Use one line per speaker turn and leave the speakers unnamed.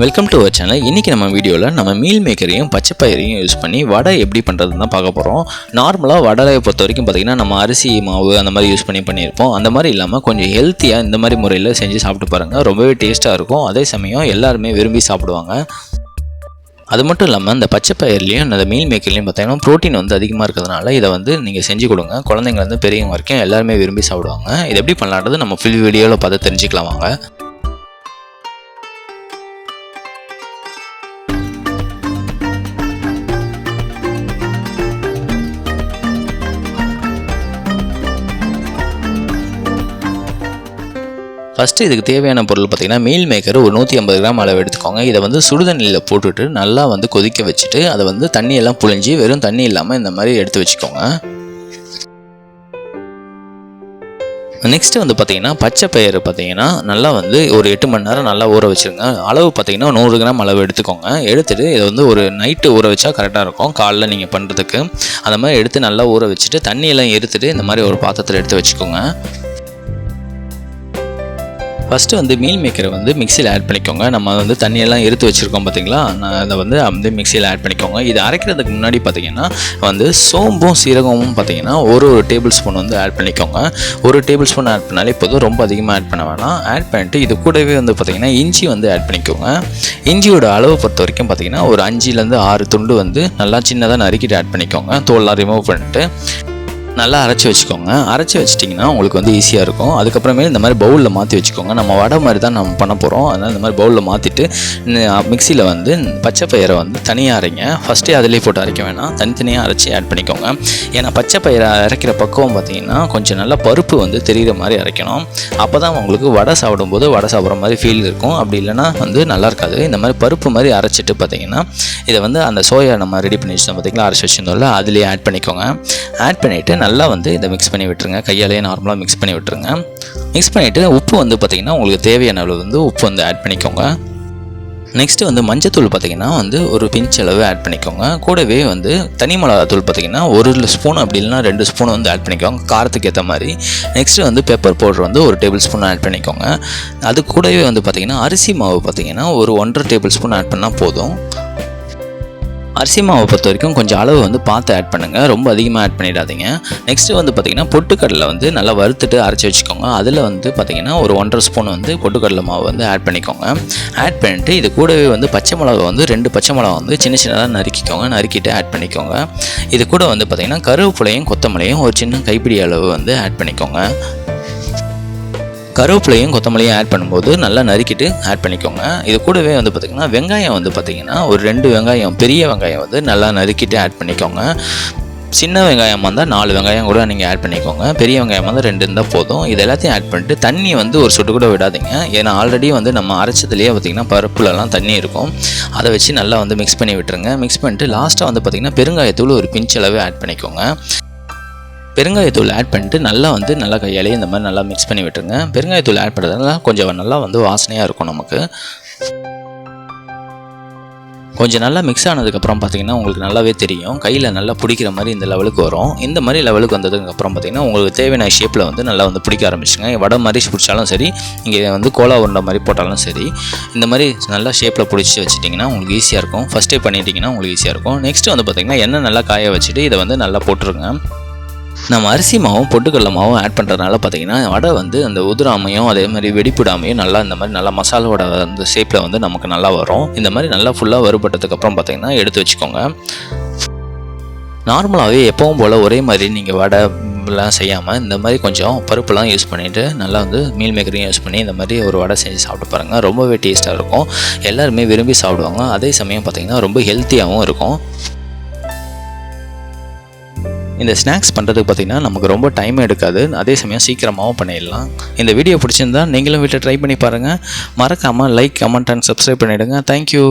Welcome to our channel இன்றைக்கி நம்ம வீடியோவில் நம்ம மீல் மேக்கரையும் பச்சை பயிரையும் யூஸ் பண்ணி வடை எப்படி பண்ணுறதுன்னு தான் பார்க்க போகிறோம் நார்மலாக வடலையை பொறுத்த வரைக்கும் பார்த்திங்கன்னா நம்ம அரிசி மாவு அந்த மாதிரி யூஸ் பண்ணி பண்ணியிருப்போம். அந்த மாதிரி இல்லாமல் கொஞ்சம் ஹெல்த்தியாக இந்த மாதிரி முறையில் செஞ்சு சாப்பிட்டு பாருங்கள் ரொம்பவே டேஸ்ட்டாக இருக்கும். அதே சமயம் எல்லாருமே விரும்பி சாப்பிடுவாங்க. அது மட்டும் இல்லாமல் இந்த பச்சை பயிர்லேயும் இந்த மீல் மேக்கர்லேயும் பார்த்தீங்கன்னா ப்ரோட்டீன் வந்து அதிகமாக இருக்கிறதுனால இதை வந்து நீங்கள் செஞ்சு கொடுங்க. குழந்தைங்க வந்து பெரியவங்க வரைக்கும் எல்லாருமே விரும்பி சாப்பிடுவாங்க. இது எப்படி பண்ணலான்றது நம்ம ஃபுல் வீடியோவில் பார்த்து தெரிஞ்சுக்கலாம் வாங்க. ஃபஸ்ட்டு இதுக்கு தேவையான பொருள் பார்த்தீங்கன்னா மீல் மேக்கர் ஒரு நூற்றி ஐம்பது கிராம் அளவு எடுத்துக்கோங்க. இதை வந்து சுடுதண்ணியில் போட்டுட்டு நல்லா வந்து கொதிக்க வச்சுட்டு அதை வந்து தண்ணியெல்லாம் புழிஞ்சு வெறும் தண்ணி இல்லாமல் இந்த மாதிரி எடுத்து வச்சுக்கோங்க. நெக்ஸ்ட்டு வந்து பார்த்தீங்கன்னா பச்சை பயிறு பார்த்தீங்கன்னா நல்லா வந்து ஒரு எட்டு மணி நேரம் நல்லா ஊற வச்சுருங்க. அளவு பார்த்தீங்கன்னா நூறு கிராம் அளவு எடுத்துக்கோங்க. எடுத்துகிட்டு இதை வந்து ஒரு நைட்டு ஊற வச்சா கரெக்டாக இருக்கும். காலைல நீங்கள் பண்ணுறதுக்கு அந்த மாதிரி எடுத்து நல்லா ஊற வச்சுட்டு தண்ணியெல்லாம் எடுத்துகிட்டு இந்த மாதிரி ஒரு பாத்திரத்தில் எடுத்து வச்சுக்கோங்க. ஃபஸ்ட்டு வந்து மீல் மேக்கரை வந்து மிக்சியில் ஆட் பண்ணிக்கோங்க. நம்ம வந்து தண்ணியெல்லாம் எடுத்து வச்சுருக்கோம் பார்த்தீங்களா நான் அதை வந்து வந்து மிக்சியில் ஆட் பண்ணிக்கோங்க. இது அரைக்கிறதுக்கு முன்னாடி பார்த்தீங்கன்னா வந்து சோம்பும் சீரகமும் பார்த்தீங்கன்னா ஒரு ஒரு டேபிள் ஸ்பூன் வந்து ஆட் பண்ணிக்கோங்க. ஒரு டேபிள் ஸ்பூன் ஆட் பண்ணாலே போதும். ரொம்ப அதிகமாக ஆட் பண்ண வேணாம். ஆட் பண்ணிட்டு இது கூடவே வந்து பார்த்திங்கன்னா இஞ்சி வந்து ஆட் பண்ணிக்கோங்க. இஞ்சியோட அளவு பொறுத்த வரைக்கும் பார்த்தீங்கன்னா ஒரு அஞ்சுலேருந்து ஆறு துண்டு வந்து நல்லா சின்னதாக நறுக்கிட்டு ஆட் பண்ணிக்கோங்க. தோல்லாம் ரிமூவ் பண்ணிட்டு. நல்லா அரைச்சி வச்சுக்கோங்க. அரைச்சி வச்சிட்டிங்கன்னா உங்களுக்கு வந்து ஈஸியாக இருக்கும். அதுக்கப்புறமே இந்த மாதிரி பவுலில் மாற்றி வச்சுக்கோங்க. நம்ம வடை மாதிரி தான் நம்ம பண்ண போகிறோம் அதனால் இந்த மாதிரி பவுலில் மாற்றிட்டு மிக்சியில் வந்து பச்சை பயிரை வந்து தனியாக அரைங்க. ஃபஸ்ட்டே அதிலே போட்டு அரைக்க வேணாம். தனித்தனியாக அரைச்சி ஆட் பண்ணிக்கோங்க. ஏன்னா பச்சை பயிரை அரைக்கிற பக்குவம் பார்த்தீங்கன்னா கொஞ்சம் நல்லா பருப்பு வந்து தெரிகிற மாதிரி அரைக்கணும். அப்போ தான் உங்களுக்கு வடை சாப்பிடும்போது வடை சாப்பிட்ற மாதிரி ஃபீல் இருக்கும். அப்படி இல்லைனா வந்து நல்லா இருக்காது. இந்த மாதிரி பருப்பு மாதிரி அரைச்சிட்டு பார்த்தீங்கன்னா இதை வந்து அந்த சோயா நம்ம ரெடி பண்ணி வச்சிருந்தோம் பார்த்தீங்களா? அரைச்சி வச்சுருந்தோம்ல அதுலேயே ஆட் பண்ணிக்கோங்க. ஆட் பண்ணிவிட்டு நல்லா வந்து இதை மிக்ஸ் பண்ணி விட்டுருங்க. கையாலேயே நார்மலாக மிக்ஸ் பண்ணி விட்டுருங்க. மிக்ஸ் பண்ணிவிட்டு உப்பு வந்து பார்த்திங்கன்னா உங்களுக்கு தேவையான அளவு வந்து உப்பு வந்து ஆட் பண்ணிக்கோங்க. நெக்ஸ்ட்டு வந்து மஞ்சத்தூள் பார்த்திங்கன்னா வந்து ஒரு பிஞ்ச் அளவு ஆட் பண்ணிக்கோங்க. கூடவே வந்து தனி மிளகாத்தூள் பார்த்திங்கன்னா ஒரு ஸ்பூன் அப்படி இல்லைனா ரெண்டு ஸ்பூன் வந்து ஆட் பண்ணிக்கோங்க. காரத்துக்கு ஏற்ற மாதிரி. நெக்ஸ்ட்டு வந்து பெப்பர் பவுடர் வந்து ஒரு டேபிள் ஸ்பூன் ஆட் பண்ணிக்கோங்க. அது கூடவே வந்து பார்த்திங்கன்னா அரிசி மாவு பார்த்திங்கன்னா ஒரு ஒன்றரை டேபிள் ஸ்பூன் ஆட் பண்ணால் போதும். அரிசி மாவை பொறுத்த வரைக்கும் கொஞ்சம் அளவு வந்து பார்த்து ஆட் பண்ணுங்கள் ரொம்ப அதிகமாக ஆட் பண்ணிடாதீங்க. நெக்ஸ்ட்டு வந்து பார்த்திங்கன்னா பொட்டுக்கடலை வந்து நல்லா வறுத்துட்டு அரைச்சி வச்சுக்கோங்க. அதில் வந்து பார்த்திங்கன்னா ஒரு ஒன்றரை ஸ்பூன் வந்து பொட்டுக்கடலை மாவு வந்து ஆட் பண்ணிக்கோங்க. ஆட் பண்ணிட்டு இது கூடவே வந்து பச்சை மிளகா வந்து ரெண்டு பச்சை மிளகா வந்து சின்ன சின்னதாக நறுக்கிக்கோங்க. நறுக்கிட்டு ஆட் பண்ணிக்கோங்க. இது கூட வந்து பார்த்திங்கன்னா கருவேப்பிலையும் கொத்தமல்லியும் ஒரு சின்ன கைப்பிடி அளவு வந்து ஆட் பண்ணிக்கோங்க. கருவேப்பிலையும் கொத்தமல்லியும் ஆட் பண்ணும்போது நல்லா நறுக்கிட்டு ஆட் பண்ணிக்கோங்க. இது கூடவே வந்து பார்த்திங்கன்னா வெங்காயம் வந்து பார்த்திங்கன்னா ஒரு ரெண்டு வெங்காயம் பெரிய வெங்காயம் வந்து நல்லா நறுக்கிட்டு ஆட் பண்ணிக்கோங்க. சின்ன வெங்காயம் வந்தால் நாலு வெங்காயம் கூட நீங்கள் ஆட் பண்ணிக்கோங்க. பெரிய வெங்காயம் வந்தால் ரெண்டு இருந்தால் போதும். இது எல்லாத்தையும் ஆட் பண்ணிட்டு தண்ணி வந்து ஒரு சொட்டு கூட விடாதீங்க. ஏன்னா ஆல்ரெடி வந்து நம்ம அரைச்சதுலேயே பார்த்திங்கன்னா பருப்புலலாம் தண்ணி இருக்கும். அதை வச்சு நல்லா வந்து மிக்ஸ் பண்ணி விட்டுருங்க. மிக்ஸ் பண்ணிட்டு லாஸ்ட்டாக வந்து பார்த்திங்கன்னா பெருங்காயத்தூள் ஒரு பிஞ்சளவு ஆட் பண்ணிக்கோங்க. பெருங்காயத்தூள் ஆட் பண்ணிட்டு நல்லா வந்து நல்லா கையாலேயே இந்த மாதிரி நல்லா மிக்ஸ் பண்ணி விட்டுருங்க. பெருங்காயத்தூள் ஆட் பண்ணுறதுனால கொஞ்சம் நல்லா வந்து வாசனையாக இருக்கும் நமக்கு. கொஞ்சம் நல்லா மிக்ஸ் ஆனதுக்கப்புறம் பார்த்தீங்கன்னா உங்களுக்கு நல்லாவே தெரியும். கையில் நல்லா பிடிக்கிற மாதிரி இந்த லெவலுக்கு வரும். இந்த மாதிரி லெவலுக்கு வந்ததுக்கப்புறம் பார்த்தீங்கன்னா உங்களுக்கு தேவையான ஷேப்பில் வந்து நல்லா வந்து பிடிக்க ஆரம்பிச்சுங்க. வடை மாதிரி பிடிச்சாலும் சரி இங்கே வந்து கோலா உருண்டை மாதிரி போட்டாலும் சரி இந்த மாதிரி நல்லா ஷேப்பில் பிடிச்சி வச்சுட்டிங்கன்னா உங்களுக்கு ஈஸியாக இருக்கும். ஃபஸ்ட்டே பண்ணிட்டீங்கன்னா உங்களுக்கு ஈஸியாக இருக்கும். நெக்ஸ்ட்டு வந்து பார்த்திங்கன்னா எண்ணெய் நல்லா காய வச்சுட்டு இதை வந்து நல்லா போட்டுருங்க. நம்ம அரிசி மாவும் பொட்டுக்கடலை மாவும் ஆட் பண்ணுறதுனால பார்த்தீங்கன்னா வடை வந்து அந்த உதிராமையும் அதே மாதிரி வெடிப்பிடாமையும் நல்லா இந்த மாதிரி நல்லா மசாலாவோட அந்த ஷேப்பில் வந்து நமக்கு நல்லா வரும். இந்த மாதிரி நல்லா ஃபுல்லாக வறுபட்டதுக்கப்புறம் பார்த்தீங்கன்னா எடுத்து வச்சுக்கோங்க. நார்மலாகவே எப்பவும் போல் ஒரே மாதிரி நீங்கள் வடை எல்லாம் செய்யாமல் இந்த மாதிரி கொஞ்சம் பருப்புலாம் யூஸ் பண்ணிவிட்டு நல்லா வந்து மீல் மேக்கரையும் யூஸ் பண்ணி இந்த மாதிரி ஒரு வடை செஞ்சு சாப்பிட்டு பாருங்கள் ரொம்பவே டேஸ்ட்டாக இருக்கும். எல்லாருமே விரும்பி சாப்பிடுவாங்க. அதே சமயம் பார்த்திங்கன்னா ரொம்ப ஹெல்த்தியாகவும் இருக்கும். இந்த ஸ்நாக்ஸ் பண்ணுறதுக்கு பார்த்திங்கன்னா நமக்கு ரொம்ப டைம் எடுக்காது. அதே சமயம் சீக்கிரமாகவும் பண்ணிடலாம். இந்த வீடியோ பிடிச்சிருந்தா நீங்களும் வீட்டில் ட்ரை பண்ணி பாருங்கள் மறக்காமல் லைக் கமெண்ட் அண்ட் சப்ஸ்கிரைப் பண்ணிவிடுங்க தேங்க்யூ